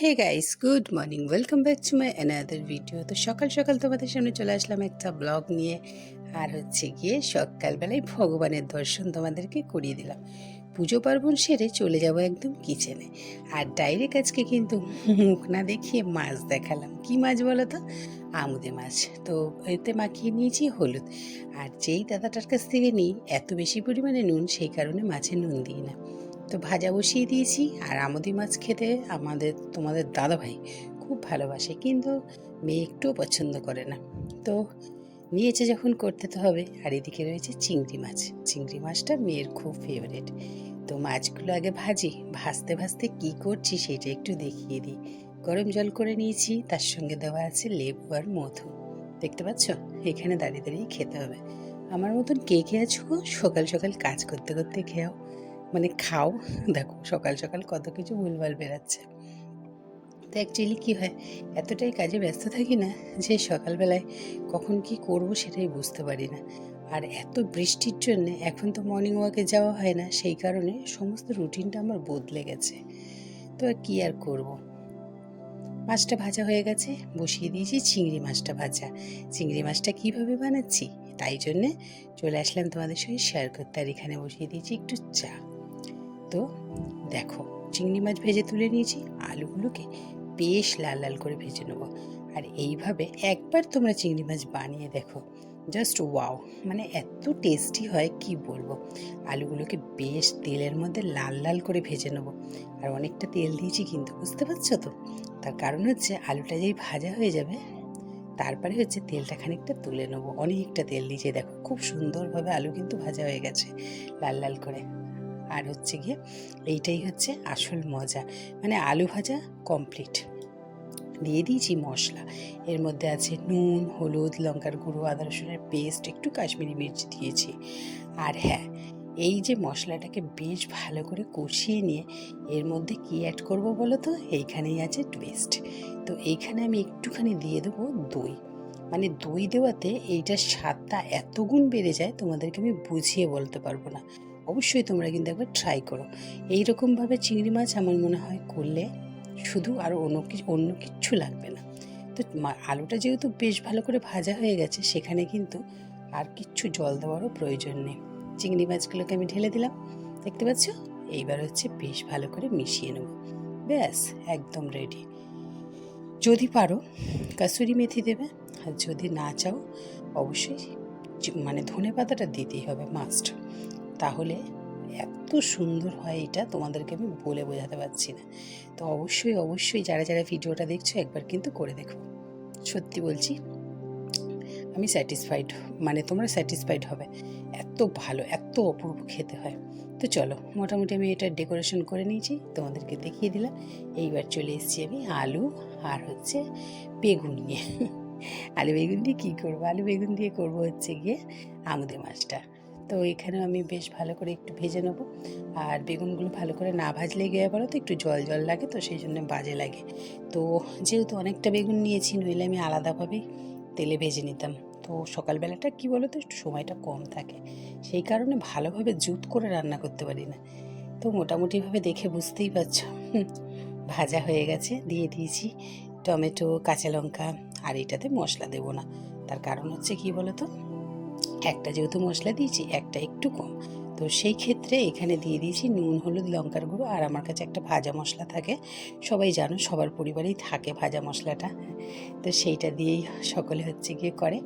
Hey guys good morning welcome back to my another video তো সকাল সকাল তোমাদের সামনে চলে আসলাম একটা ব্লগ নিয়ে। আর হচ্ছে গিয়ে সকালবেলায় ভগবানের দর্শন তোমাদেরকে করিয়ে দিলাম। পুজো পার্বণ সেরে চলে যাব একদম কিচেনে আর ডাইরেক্ট আজকে কিন্তু মুখ না দেখিয়ে মাছ দেখালাম। কি মাছ বলো তো? আমুদে মাছ। তো এতে মাখিয়ে নিয়েছি হলুদ। আর যেই দাদাটার কাছ থেকে নিই, এত বেশি পরিমাণে নুন, সেই কারণে মাছে নুন দিই না। তো ভাজা বসিয়ে দিয়েছি আর আমুদি মাছ খেতে আমাদের, তোমাদের দাদা ভাই খুব ভালোবাসে, কিন্তু মেয়ে একটুও পছন্দ করে না। তো নিয়েছে যখন করতে তো হবে, আর এদিকে রয়েছে চিংড়ি মাছ। চিংড়ি মাছটা মেয়ের খুব ফেভারেট তো মাছগুলো আগে ভাজি, ভাজতে ভাজতে কি করছি সেটা একটু দেখিয়ে দিই। গরম জল করে নিয়েছি, তার সঙ্গে দেওয়া আছে লেবু আর মধু। দেখতে পাচ্ছ? এখানে দাঁড়িয়ে দাঁড়িয়ে খেতে হবে। আমার মতন কে কে আছো? সকাল সকাল কাজ করতে করতে খেয়াও। মানে খাও। দেখো, সকাল সকাল কত কিছু ভুলভাল বেরাচ্ছে তো অ্যাকচুয়ালি কী হয়? এতটাই কাজে ব্যস্ত থাকি না যে সকালবেলায় কখন কি করব সেটাই বুঝতে পারি না। আর এত বৃষ্টির জন্য এখন তো মর্নিং ওয়াকে যাওয়া হয় না, সেই কারণে সমস্ত রুটিনটা আমার বদলে গেছে। তো আর কী আর করব? মাছটা ভাজা হয়ে গেছে, বসিয়ে দিয়েছি চিংড়ি মাছটা ভাজা। চিংড়ি মাছটা কীভাবে বানাচ্ছি? তাই জন্যে চলে আসলাম তোমাদের সঙ্গে শেয়ার করতে। আর এখানে বসিয়ে দিয়েছি একটু চা। তো দেখো, চিংড়ি মাছ ভেজে তুলে নিয়েছি, আলুগুলোকে বেশ লাল লাল করে ভেজে নেব। আর এইভাবে একবার তোমরা চিংড়ি মাছ বানিয়ে দেখো জাস্ট ওয়াও মানে এত টেস্টি হয়, কি বলব? আলুগুলোকে বেশ তেলের মধ্যে লাল লাল করে ভেজে নেব। আর অনেকটা তেল দিয়েছি কিন্তু, বুঝতে পারছ তো? তার কারণ হচ্ছে আলুটা যেই ভাজা হয়ে যাবে, তারপরে হচ্ছে তেলটা খানিকটা তুলে নেব। অনেকটা তেল দিয়েছে, দেখো, খুব সুন্দরভাবে আলু কিন্তু ভাজা হয়ে গেছে, লাল লাল করে। আর হচ্ছে গিয়ে এইটাই হচ্ছে আসল মজা। মানে আলু ভাজা কমপ্লিট দিয়ে দিয়েছি মশলা। এর মধ্যে আছে নুন, হলুদ, লঙ্কার গুঁড়ো, আদা রসুনের পেস্ট একটু কাশ্মীরি মির্চ দিয়েছি। আর হ্যাঁ এই যে মশলাটাকে বেশ ভালো করে কষিয়ে নিয়ে এর মধ্যে কি অ্যাড করব বলো তো? এইখানেই আছে টুইস্ট তো এইখানে আমি একটুখানি দিয়ে দেবো দই। মানে দই দেওয়াতে এইটার স্বাদটা এত গুণ বেড়ে যায়, তোমাদেরকে আমি বুঝিয়ে বলতে পারব না। অবশ্যই তোমরা কিন্তু একবার ট্রাই করো। এই রকমভাবে চিংড়ি মাছ আমার মনে হয় করলে শুধু আর অন্য কিছু অন্য কিচ্ছু লাগবে না। তো আলুটা যেহেতু বেশ ভালো করে ভাজা হয়ে গেছে, সেখানে কিন্তু আর কিচ্ছু জল দেওয়ারও প্রয়োজন নেই। চিংড়ি মাছগুলোকে আমি ঢেলে দিলাম। দেখতে পাচ্ছ? এইবার হচ্ছে বেশ ভালো করে মিশিয়ে নেব। ব্যাস, একদম রেডি যদি পারো, কাসুরি মেথি দেবে। আর যদি না চাও, অবশ্যই মানে ধনে পাতাটা দিতেই হবে মাস্ট তাহলে এত সুন্দর হয় এটা তোমাদেরকে আমি বলে বোঝাতে পারছি না। তো অবশ্যই অবশ্যই যারা যারা ভিডিওটা দেখছ একবার কিন্তু করে দেখো। সত্যি বলছি, আমি স্যাটিসফাইড মানে তোমরা স্যাটিসফাইড হবে। এত ভালো, এত অপূর্ব খেতে হয়। তো চলো, মোটামুটি আমি এটা ডেকোরেশন করে নিয়েছি, তোমাদেরকে দেখিয়ে দিলাম। এইবার চলে এসেছি আমি আলু আর হচ্ছে বেগুন নিয়ে। আলু বেগুন দিয়ে কী করব? আলু বেগুন দিয়ে করব হচ্ছে গিয়ে আমুদে মাছটা। তো এখানেও আমি বেশ ভালো করে একটু ভেজে নেব। আর বেগুনগুলো ভালো করে না ভাজলে গিয়ে বলো তো একটু জল জল লাগে, তো সেই জন্য বাজে লাগে। তো যেহেতু অনেকটা বেগুন নিয়েছি, নইলে আমি আলাদাভাবেই তেলে ভেজে নিতাম। তো সকালবেলাটা কী বলো তো একটু সময়টা কম থাকে, সেই কারণে ভালোভাবে জুত করে রান্না করতে পারি না। তো মোটামুটিভাবে দেখে বুঝতেই পারছ ভাজা হয়ে গেছে। দিয়ে দিয়েছি টমেটো, কাঁচা লঙ্কা, আর এটাতে মশলা দেবো না। তার কারণ হচ্ছে কি বলো তো একটা যেহেতু মশলা দিয়েছি, একটা একটু কম। তো সেই ক্ষেত্রে এখানে দিয়ে দিয়েছি নুন, হলুদ, লঙ্কার গুঁড়ো আর আমার কাছে একটা ভাজা মশলা থাকে। সবাই জানো, সবার পরিবারেই থাকে ভাজা মশলাটা। তো সেইটা দিয়েই সকলে হচ্ছে গিয়ে করে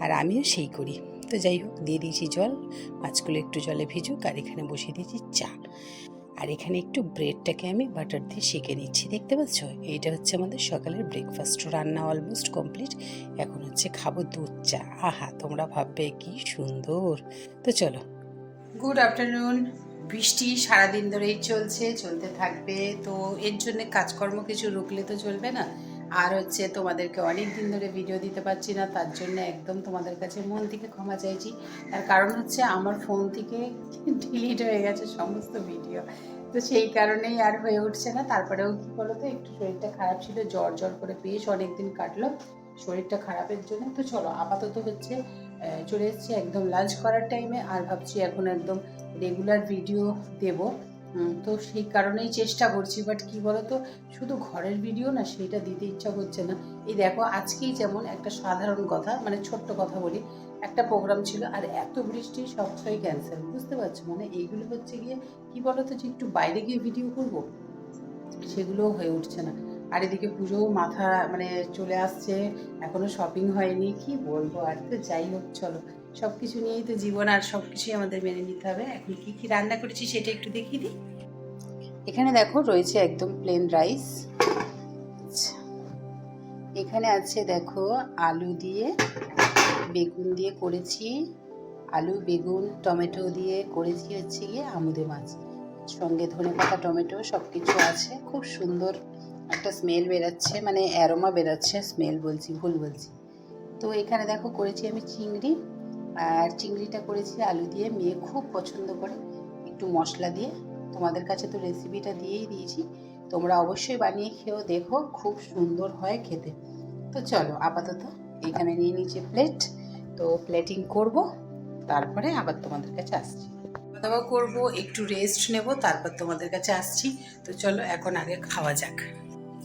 আর আমিও সেই করি। তো যাই হোক, দিয়ে দিয়েছি জল মাছগুলো একটু জলে ভিজুক আর এখানে বসিয়ে দিয়েছি চা। আর এখানে একটু ব্রেডটাকে আমি বাটার দিয়ে সেঁকে নিচ্ছি, দেখতে পাচ্ছ? এইটা হচ্ছে আমাদের সকালের ব্রেকফাস্ট রান্না অলমোস্ট কমপ্লিট এখন হচ্ছে খাব দুধ চা। আহা, তোমরা ভাববে কি সুন্দর। তো চলো। গুড আফটারনুন বৃষ্টি সারাদিন ধরেই চলছে, চলতে থাকবে। তো এর জন্য কাজকর্ম কিছু রুকলে তো চলবে না? আর হচ্ছে তোমাদেরকে অনেক দিন ধরে ভিডিও দিতে পারছি না, তার জন্য একদম তোমাদের কাছে মন থেকে ক্ষমা চাইছি। তার কারণ হচ্ছে আমার ফোন থেকে ডিলিট হয়ে গেছে সমস্ত ভিডিও তো সেই কারণেই আর হয়ে উঠছে না। তারপরেও কি বলো তো একটু শরীরটা খারাপ ছিল, জ্বর জ্বর করে বেশ অনেক দিন কাটলো। শরীরটা খারাপের জন্য। তো চলো, আপাতত হচ্ছে চলে এসেছি একদম লাঞ্চ করার টাইমে আর ভাবছি এখন একদম রেগুলার ভিডিও দেব। তো সেই কারণেই চেষ্টা করছি বাট কি বলতো, শুধু ঘরের ভিডিও না সেটা দিতে ইচ্ছা করছে না। এই দেখো, আজকেই যেমন একটা সাধারণ কথা মানে ছোট্ট কথা বলি, একটা প্রোগ্রাম ছিল, আর এত বৃষ্টি সবসময় ক্যান্সেল বুঝতে পারছ? মানে এইগুলো হচ্ছে গিয়ে, কি বলতো, যে একটু বাইরে গিয়ে ভিডিও করব, সেগুলোও হয়ে উঠছে না। আর এদিকে পুজোও মাথা মানে চলে আসছে, এখনও শপিং হয়নি, কি বলব, আর তো যাই হোক, চলো। সব কিছু নিয়েই তো জীবন আর সব কিছুই আমাদের মেনে নিতে হবে। এখন কি কি রান্না করেছি সেটা একটু দেখিয়ে দিই। এখানে দেখো রয়েছে একদম প্লেন রাইস এখানে আছে দেখো আলু দিয়ে বেগুন দিয়ে করেছি। আলু, বেগুন, টমেটো দিয়ে করেছি হচ্ছে গিয়ে আমুদে মাছ। সঙ্গে ধনে পাতা টমেটো সব কিছু আছে। খুব সুন্দর একটা স্মেল বেরাচ্ছে মানে অ্যারোমা বেরাচ্ছে স্মেল বলছি, ভুল বলছি। তো এখানে দেখো করেছি আমি চিংড়ি। আর চিংড়িটা করেছি আলু দিয়ে। মেয়ে খুব পছন্দ করে। একটু মশলা দিয়ে। তোমাদের কাছে তো রেসিপিটা দিয়েই দিয়েছি। তোমরা অবশ্যই বানিয়ে খেয়েও দেখো, খুব সুন্দর হয় খেতে। তো চলো, আপাতত এখানে নিয়ে নিচে প্লেট তো প্লেটিং করব, তারপরে আবার তোমাদের কাছে আসছি। খাওয়া দাওয়া করব, একটু রেস্ট নেব, তারপর তোমাদের কাছে আসছি। তো চলো, এখন আগে খাওয়া যাক।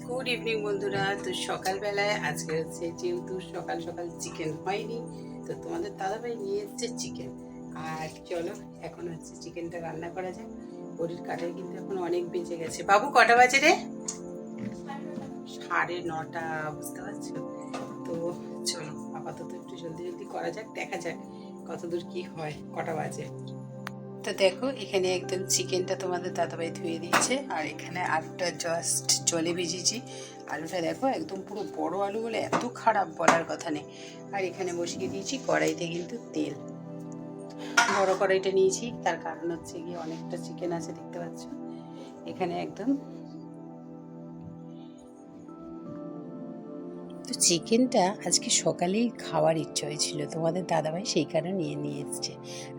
গুড ইভিনিং বন্ধুরা। তো সকালবেলায় আজকে হচ্ছে যেহেতু সকাল সকাল চিকেন হয়নি তো তোমাদের দাদাভাই নিয়ে এসছে চিকেন আর চলো, এখন হচ্ছে চিকেনটা রান্না করা যাক। বড়ির কাটায় কিন্তু এখন অনেক বেঁচে গেছে। বাবু, কটা বাজে রে? সাড়ে নটা, বুঝতে পারছ? তো চলো, আপাতত একটু জলদি জলদি করা যাক, দেখা যাক কতদূর কি হয়, কটা বাজে। তো দেখো, এখানে একদম চিকেনটা তোমাদের দাদাভাই ধুয়ে দিয়েছে, আর এখানে আলুটা জাস্ট জলে ভিজিয়েছি। আলুটা দেখো, একদম পুরো বড় আলু বলে এত খারাপ বলার কথা নেই। আর এখানে বসিয়ে দিয়েছি কড়াইতে কিন্তু তেল। বড় কড়াইটা নিয়েছি, তার কারণ হচ্ছে গিয়ে অনেকটা চিকেন আছে, দেখতে পাচ্ছ? এখানে একদম চিকেনটা আজকে সকালেই খাওয়ার ইচ্ছে হয়েছিল। তোমাদের দাদাভাই সেই কারণে নিয়ে নিয়ে এসছে।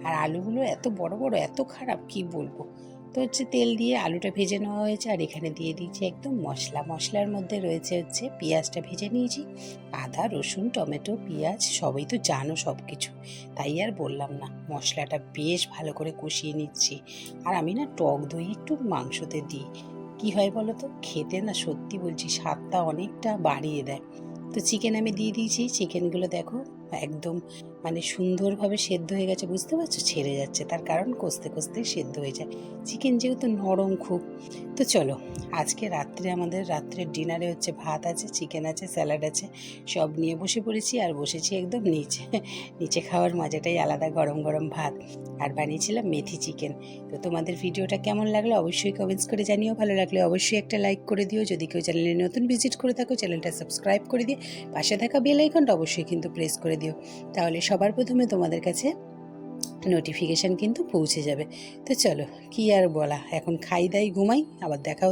আর আলুগুলো এত বড় বড়, এত খারাপ, কি বলব? তো হচ্ছে তেল দিয়ে আলুটা ভেজে নেওয়া হয়েছে আর এখানে দিয়ে দিয়েছি একদম মশলা। মশলার মধ্যে রয়েছে হচ্ছে পেঁয়াজটা ভেজে নিয়েছি, আদা, রসুন, টমেটো, পেঁয়াজ, সবই তো জানো সব কিছু তাই আর বললাম না, মশলাটা বেশ ভালো করে কষিয়ে নিচ্ছি। আর আমি না টক দই একটু মাংসতে দিই। কি হয় বলো তো? খেতে না সত্যি বলছি স্বাদটা অনেকটা বাড়িয়ে দেয়। তো চিকেন আমি দিয়ে দিয়েছি। চিকেনগুলো দেখো একদম মানে সুন্দরভাবে সেদ্ধ হয়ে গেছে, বুঝতে পারছ? ছেড়ে যাচ্ছে। তার কারণ কষতে কষতে সেদ্ধ হয়ে যায়। চিকেন যেহেতু নরম খুব। তো চলো, আজকে রাত্রে আমাদের রাত্রের ডিনারে হচ্ছে ভাত আছে চিকেন আছে স্যালাড আছে, সব নিয়ে বসে পড়েছি আর বসেছি একদম নিচে। নিচে খাওয়ার মজাটাই আলাদা, গরম গরম ভাত। আর বানিয়েছিলাম মেথি চিকেন তো তোমাদের ভিডিওটা কেমন লাগল অবশ্যই কমেন্টস করে জানিও। ভালো লাগলে অবশ্যই একটা লাইক করে দিও। যদি কেউ চ্যানেলে নতুন ভিজিট করে থাকো চ্যানেলটা সাবস্ক্রাইব করে দিয়ে পাশে থাকা বেল আইকনটা অবশ্যই কিন্তু প্রেস করে দিও। তাহলে সবার প্রথমে তোমাদের কাছে নোটিফিকেশান কিন্তু পৌঁছে যাবে। তো চলো, কি আর বলা, এখন খাই দাই, ঘুমাই, আবার দেখা